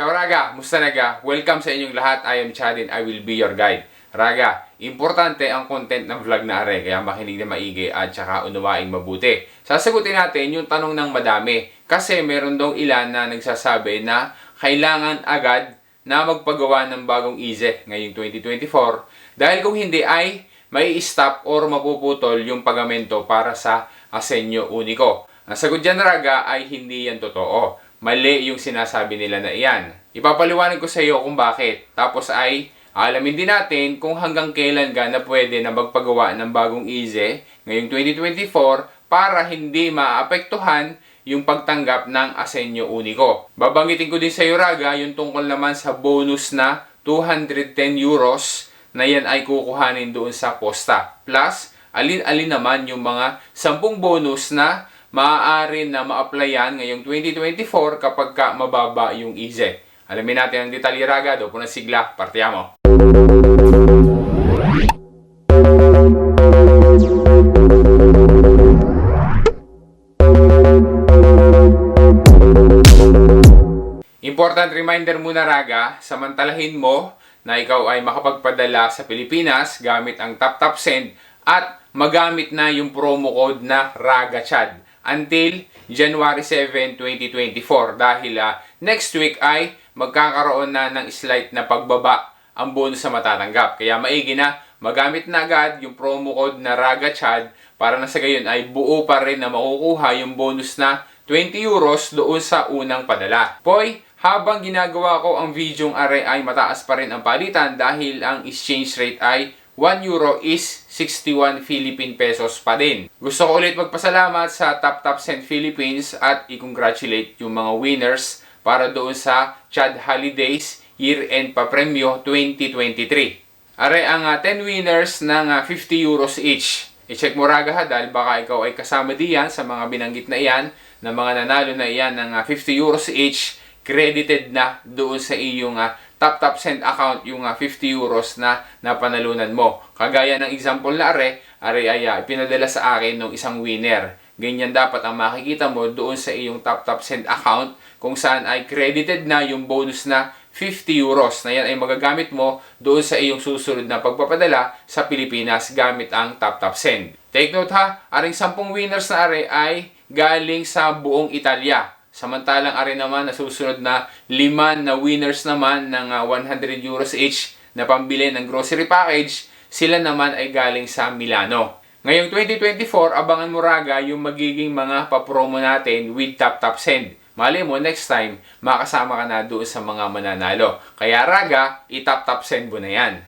Ciao Raga, musta naga? Welcome sa inyong lahat. I am Chadin, I will be your guide. Raga, importante ang content ng vlog na are, kaya makinig na maigi at saka unawain mabuti. Sasagutin natin yung tanong ng madami kasi meron daw ilan na nagsasabi na kailangan agad na magpagawa ng bagong IZE ngayong 2024 dahil kung hindi ay may stop or mapuputol yung pagamento para sa Asenyo Unico. Ang sagot dyan, Raga, ay hindi yan totoo. Mali yung sinasabi nila na iyan. Ipapaliwanag ko sa iyo kung bakit. Tapos ay alamin din natin kung hanggang kailan ka na pwede na magpagawa ng bagong IZE ngayong 2024 para hindi maapektuhan yung pagtanggap ng Asenyo Unico. Babanggitin ko din sa iyo, Raga, yung tungkol naman sa bonus na 210 euros na yan ay kukuhanin doon sa posta. Plus, alin-alin naman yung mga 10 bonus na maaari na ma-applyan ngayong 2024 kapag ka mababa yung IZE. Alamin natin ang detalye raga, doon po na sigla, partiamo. Important reminder muna raga, samantalahin mo na ikaw ay makapagpadala sa Pilipinas gamit ang TapTap Send at magamit na yung promo code na RAGACHAD until January 7, 2024 dahil uh, next week ay magkakaroon na ng slight na pagbaba ang bonus sa matatanggap. Kaya maigi na magamit na agad yung promo code na RAGACHAD para na sa gayon ay buo pa rin na makukuha yung bonus na 20 euros doon sa unang padala. Poy, habang ginagawa ko ang videong are ay mataas pa rin ang palitan dahil ang exchange rate ay 1 euro is 61 Philippine pesos pa din. Gusto ko ulit magpasalamat sa Top Top Send Philippines at i-congratulate yung mga winners para doon sa Chad Holidays Year-End Papremyo 2023. Are ang uh, 10 winners ng uh, 50 euros each. I-check mo raga ha dahil baka ikaw ay kasama diyan sa mga binanggit na iyan na mga nanalo na iyan ng uh, 50 euros each credited na doon sa iyong uh, Top Top Send account yung uh, 50 euros na napanalunan mo. Kagaya ng example na are, are ay uh, pinadala sa akin ng isang winner. Ganyan dapat ang makikita mo doon sa iyong Top Top Send account kung saan ay credited na yung bonus na 50 euros na yan ay magagamit mo doon sa iyong susunod na pagpapadala sa Pilipinas gamit ang Top Send. Take note ha, aring 10 winners na are ay galing sa buong Italia. Samantalang ari naman na susunod na lima na winners naman ng uh, 100 euros each na pambili ng grocery package, sila naman ay galing sa Milano. Ngayong 2024, abangan mo raga yung magiging mga papromo natin with Tap Tap Send. Mali mo, next time, makasama ka na doon sa mga mananalo. Kaya raga, i-tap tap send mo na yan.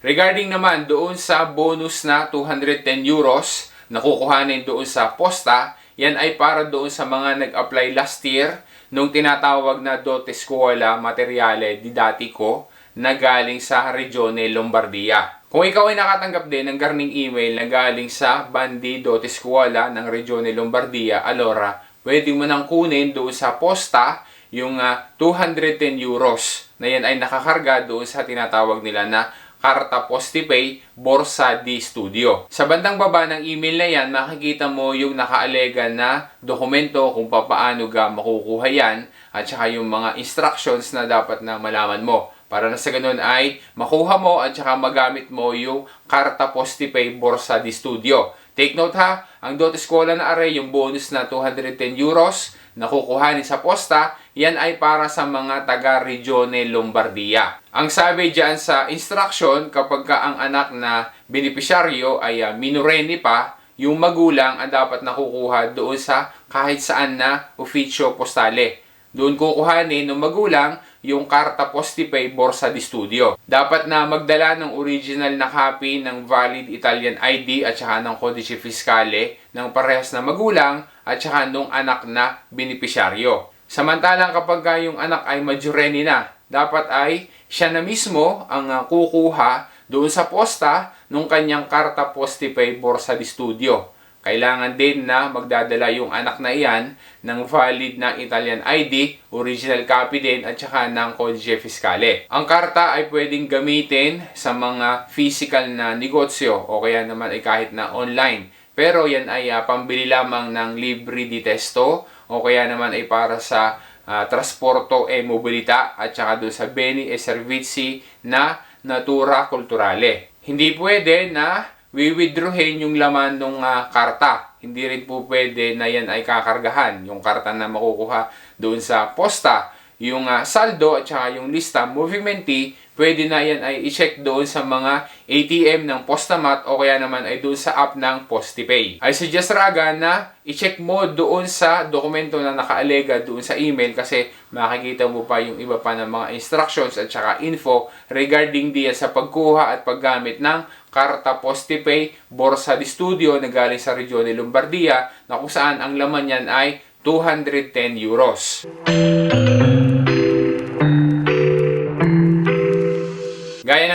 Regarding naman doon sa bonus na 210 euros na kukuhanin doon sa posta, yan ay para doon sa mga nag-apply last year nung tinatawag na Dote Scuola Materiale Didattico na galing sa Regione Lombardia. Kung ikaw ay nakatanggap din ng garning email na galing sa Bandi Dote Scuola ng Regione Lombardia, alora, pwede mo nang kunin doon sa posta yung uh, 210 euros na yan ay nakakarga doon sa tinatawag nila na Karta Postipay Borsa di Studio. Sa bandang baba ng email na yan, makikita mo yung nakaalega na dokumento kung paano ga makukuha yan at saka yung mga instructions na dapat na malaman mo. Para na sa ganun ay makuha mo at saka magamit mo yung Karta Postipay Borsa di Studio. Take note ha, ang Dot Escola na array, yung bonus na 210 euros na kukuhanin sa posta, yan ay para sa mga taga Regione Lombardia. Ang sabi dyan sa instruction, kapag ka ang anak na benepisyaryo ay uh, minoreni pa, yung magulang ang dapat nakukuha doon sa kahit saan na officio postale. Doon kukuhanin ng magulang yung Karta Postipay Borsa di Studio. Dapat na magdala ng original na copy ng valid Italian ID at saka ng Codice Fiscale ng parehas na magulang at saka nung anak na benepisyaryo. Samantalang kapag yung anak ay majoreni na, dapat ay siya na mismo ang uh, kukuha doon sa posta nung kanyang Karta Postipay Borsa di Studio. Kailangan din na magdadala yung anak na iyan ng valid na Italian ID, original copy din at saka ng Codice Fiscale. Ang karta ay pwedeng gamitin sa mga physical na negosyo o kaya naman ay kahit na online. Pero yan ay uh, pambili lamang ng libre di testo o kaya naman ay para sa ah, Trasporto e Mobilità at saka doon sa Beni e Servizi na Natura Culturale. Hindi pwede na wiwithdrawin yung laman ng karta. Hindi rin po pwede na yan ay kakargahan. Yung karta na makukuha doon sa posta. Yung ah, saldo at saka yung lista movimenti, pwede na yan ay i-check doon sa mga ATM ng Postamat o kaya naman ay doon sa app ng Postipay. I suggest Raga na i-check mo doon sa dokumento na nakaalega doon sa email kasi makikita mo pa yung iba pa ng mga instructions at saka info regarding diyan sa pagkuha at paggamit ng Karta Postipay Borsa di Studio na galing sa Regione Lombardia na kung saan ang laman niyan ay 210 euros.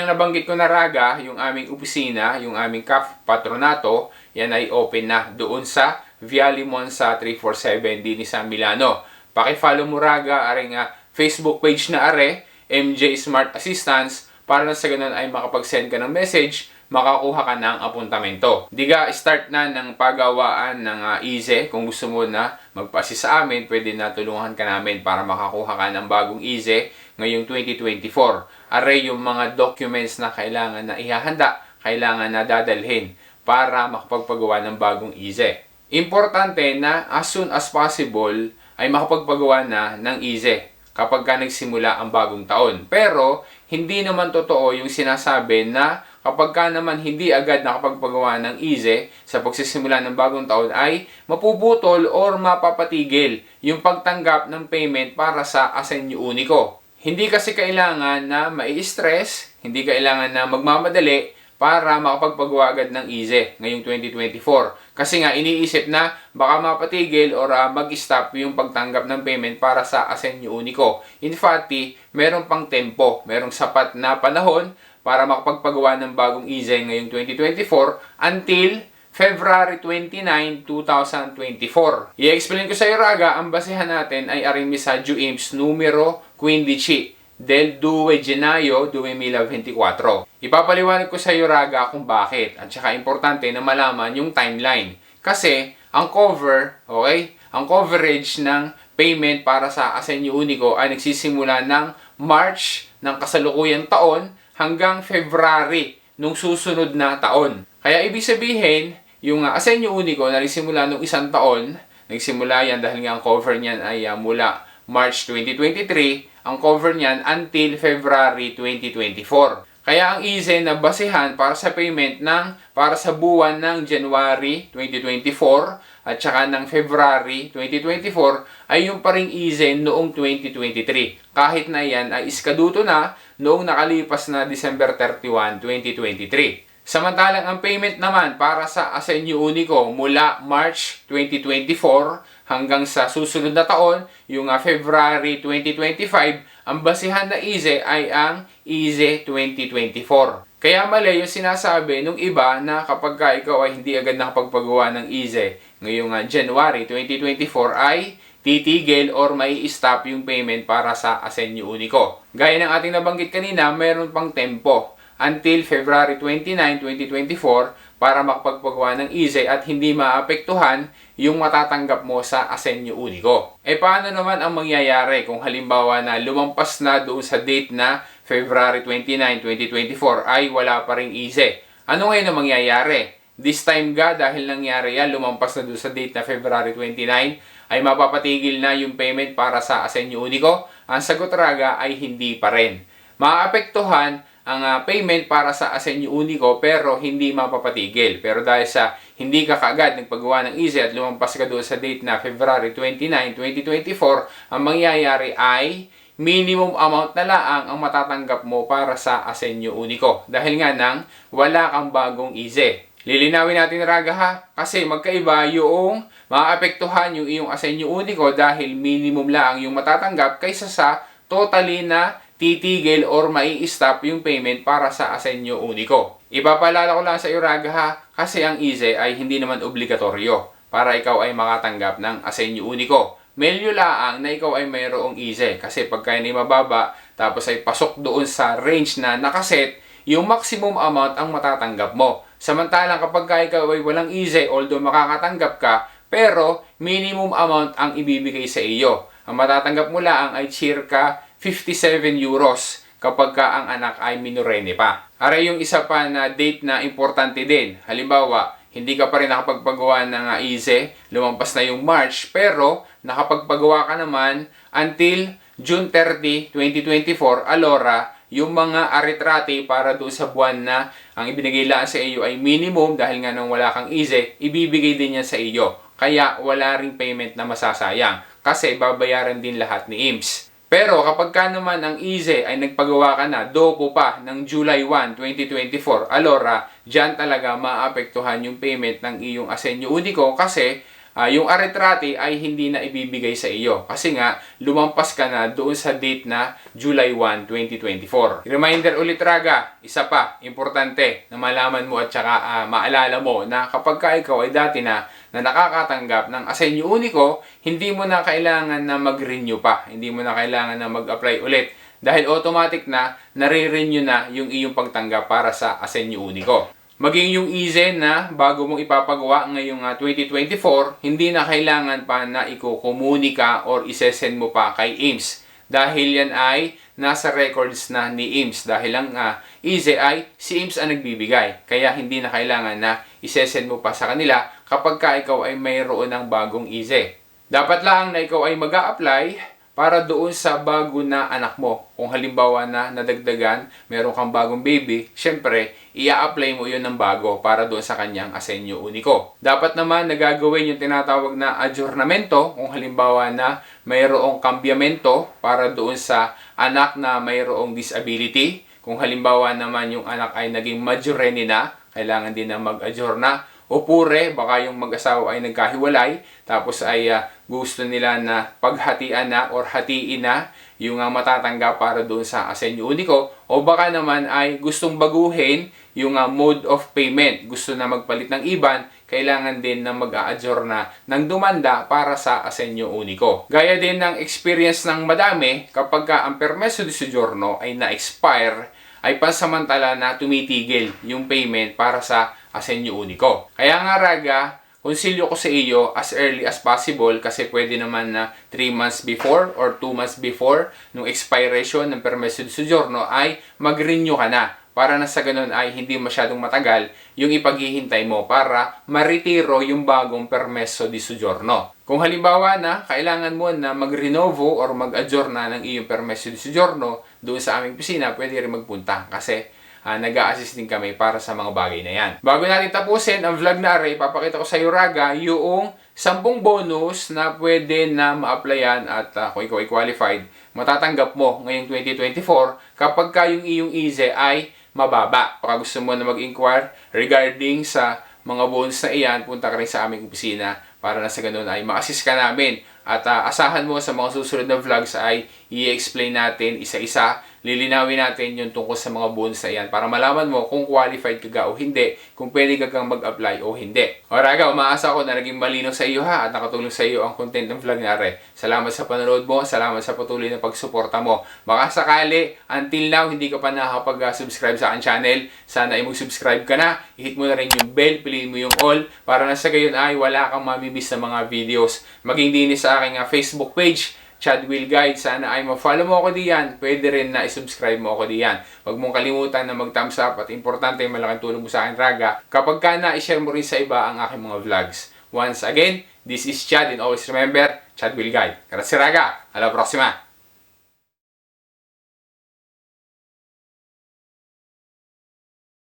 Nabanggit ko na raga, yung aming opisina, yung aming CAF patronato, yan ay open na doon sa Viale Monza 347 din sa Milano. Paki-follow mo raga aring ah, Facebook page na are, MJ Smart Assistance, para na sa ganun ay makapag-send ka ng message, makakuha ka ng apuntamento. Diga, start na ng pagawaan ng uh, EZE. Kung gusto mo na magpa-assist sa amin, pwede na tulungan ka namin para makakuha ka ng bagong EZE ngayong 2024. Aray yung mga documents na kailangan na ihahanda, kailangan na dadalhin para makapagpagawa ng bagong EZE. Importante na as soon as possible ay makapagpagawa na ng EZE kapag ka nagsimula ang bagong taon. Pero, hindi naman totoo yung sinasabi na kapag ka naman hindi agad nakapagpagawa ng EZE sa pagsisimula ng bagong taon ay mapuputol or mapapatigil yung pagtanggap ng payment para sa Asenyo Unico. Hindi kasi kailangan na mai-stress, hindi kailangan na magmamadali para makapagpagawa agad ng EZE ngayong 2024. Kasi nga iniisip na baka mapatigil or ah, mag-stop yung pagtanggap ng payment para sa Asenyo Unico. In fact, meron pang tempo, merong sapat na panahon para makapagpagawa ng bagong EZE ngayong 2024 until February 29, 2024. I-explain ko sa iyo, Raga, ang basehan natin ay Arimisaggio IMSS numero 15 del 2 Gennaio 2024. Ipapaliwanag ko sa iyo, Raga, kung bakit. At saka importante na malaman yung timeline. Kasi, ang cover, okay, ang coverage ng payment para sa Asenyo Unico ay nagsisimula ng March ng kasalukuyang taon hanggang February nung susunod na taon. Kaya ibig sabihin, yung uh, Asenyo Unico na nagsimula nung isang taon, nagsimula yan dahil nga ang cover niyan ay uh, mula March 2023, ang cover niyan until February 2024. Kaya ang EZE na basehan para sa payment ng para sa buwan ng January 2024 at saka ng February 2024 ay yung paring EZE noong 2023. Kahit na yan ay iskaduto na noong nakalipas na December 31, 2023. Samantalang ang payment naman para sa Asenyo Unico mula March 2024 hanggang sa susunod na taon, yung uh, February 2025, ang basihan na EZE ay ang EZE 2024. Kaya mali yung sinasabi nung iba na kapag ka ikaw ay hindi agad nakapagpagawa ng EZE ngayong uh, January 2024 ay titigil or may stop yung payment para sa Asenyo Unico. Gaya ng ating nabanggit kanina, mayroon pang tempo until February 29, 2024 para makapagpagawa ng EZE at hindi maapektuhan yung matatanggap mo sa Asenyo Unico. E paano naman ang mangyayari kung halimbawa na lumampas na doon sa date na February 29, 2024 ay wala pa ring EZE? Ano ngayon ang mangyayari? This time ga, dahil nangyari yan, lumampas na doon sa date na February 29, ay mapapatigil na yung payment para sa Asenyo Unico? Ang sagot raga ay hindi pa rin. Maapektuhan ang uh, payment para sa Asenyo Unico pero hindi mapapatigil. Pero dahil sa hindi ka kaagad nagpagawa ng EZ at lumampas ka doon sa date na February 29, 2024, ang mangyayari ay minimum amount na laang ang matatanggap mo para sa Asenyo Unico. Dahil nga nang wala kang bagong EZ. Lilinawin natin raga ha, kasi magkaiba yung maapektuhan yung iyong Asenyo Unico dahil minimum lang yung matatanggap kaysa sa totally na titigil or mai stop yung payment para sa Asenyo Unico. Ipapalala ko lang sa iyo Raga ha, kasi ang EZE ay hindi naman obligatoryo para ikaw ay makatanggap ng Asenyo Unico. Melyo laang na ikaw ay mayroong EZE kasi pagka hindi mababa tapos ay pasok doon sa range na nakaset, yung maximum amount ang matatanggap mo. Samantalang kapag ka ikaw ay walang EZE, although makakatanggap ka, pero minimum amount ang ibibigay sa iyo. ang matatanggap mo lang ay circa 57 euros kapag ka ang anak ay minorene pa. Aray yung isa pa na date na importante din. Halimbawa, hindi ka pa rin nakapagpagawa ng uh, ISE, lumampas na yung March, pero nakapagpagawa ka naman until June 30, 2024, alora, yung mga aritrate para doon sa buwan na ang ibinigay lang sa iyo ay minimum dahil nga nang wala kang ISE, ibibigay din yan sa iyo. Kaya wala ring payment na masasayang kasi babayaran din lahat ni IMSS. Pero kapag ka naman ang ISE ay nagpagawa ka na, doko pa ng July 1, 2024, alora, dyan talaga maapektuhan yung payment ng iyong asenyo. Unico kasi ah, yung aretrate ay hindi na ibibigay sa iyo. Kasi nga, lumampas ka na doon sa date na July 1, 2024. Reminder ulit raga, isa pa, importante na malaman mo at saka ah, maalala mo na kapag ka ikaw ay dati na na nakakatanggap ng asenyo unico, hindi mo na kailangan na mag-renew pa. Hindi mo na kailangan na mag-apply ulit. Dahil automatic na, nare-renew na yung iyong pagtanggap para sa asenyo unico. Maging yung EZE na bago mong ipapagawa ngayong ah, 2024, hindi na kailangan pa na ikukomunika or isesend mo pa kay IMSS. Dahil yan ay nasa records na ni IMSS. Dahil ang uh, EZE ay si IMSS ang nagbibigay. Kaya hindi na kailangan na isesend mo pa sa kanila kapag ka ikaw ay mayroon ng bagong EZE. Dapat lang na ikaw ay mag apply para doon sa bago na anak mo. Kung halimbawa na nadagdagan, meron kang bagong baby, syempre, ia-apply mo yun ng bago para doon sa kanyang asenyo uniko. Dapat naman nagagawin yung tinatawag na adjournamento kung halimbawa na mayroong kambyamento para doon sa anak na mayroong disability. Kung halimbawa naman yung anak ay naging majoreni na, kailangan din na mag-adjourna o pure, baka yung mag-asawa ay nagkahiwalay, tapos ay ah, gusto nila na paghatian na or hatiin na yung uh, matatanggap para doon sa asenyo uniko, o baka naman ay gustong baguhin yung ah, mode of payment, gusto na magpalit ng IBAN, kailangan din na mag-a-adjure na ng dumanda para sa asenyo uniko. Gaya din ng experience ng madami, kapag ka ang permeso di soggiorno ay na-expire, ay pansamantala na tumitigil yung payment para sa asenyo uniko. Kaya nga raga, konsilyo ko sa iyo as early as possible kasi pwede naman na 3 months before or 2 months before nung expiration ng permeso di soggiorno ay mag-renew ka na para na sa ganun ay hindi masyadong matagal yung ipaghihintay mo para maritiro yung bagong permeso di soggiorno. Kung halimbawa na kailangan mo na mag-renovo or mag-adjourn na ng iyong permeso di soggiorno doon sa aming pisina, pwede rin magpunta kasi uh, nag-a-assist din kami para sa mga bagay na yan. Bago natin tapusin ang vlog na array, papakita ko sa iyo raga yung 10 bonus na pwede na ma-applyan at uh, kung ikaw ay qualified, matatanggap mo ngayong 2024 kapag ka yung iyong EZE ay mababa. Baka gusto mo na mag-inquire regarding sa mga bonus na iyan, punta ka rin sa aming opisina para na sa ganun ay ma-assist ka namin. At uh, asahan mo sa mga susunod na vlogs ay i-explain natin isa-isa, lilinawin natin yung tungkol sa mga bonus na iyan para malaman mo kung qualified ka ga o hindi, kung pwede ka kang mag-apply o hindi. O raga, umaasa ko na naging malinaw sa iyo ha at nakatulong sa iyo ang content ng vlog na are. Salamat sa panonood mo, salamat sa patuloy na pagsuporta mo. Baka sakali, until now, hindi ka pa nakakapag-subscribe sa aking channel, sana ay mag-subscribe ka na, i-hit mo na rin yung bell, piliin mo yung all, para na sa gayon ay wala kang mamimiss na mga videos. Maging dinis sa aking uh, Facebook page, Chad Will Guide. Sana ay ma-follow mo ako diyan. Pwede rin na i-subscribe mo ako diyan. Huwag mong kalimutan na mag-thumbs up at importante malaking tulong mo sa akin, Raga. Kapag ka na, i-share mo rin sa iba ang aking mga vlogs. Once again, this is Chad and always remember, Chad Will Guide. Grazie, Raga. Alla prossima!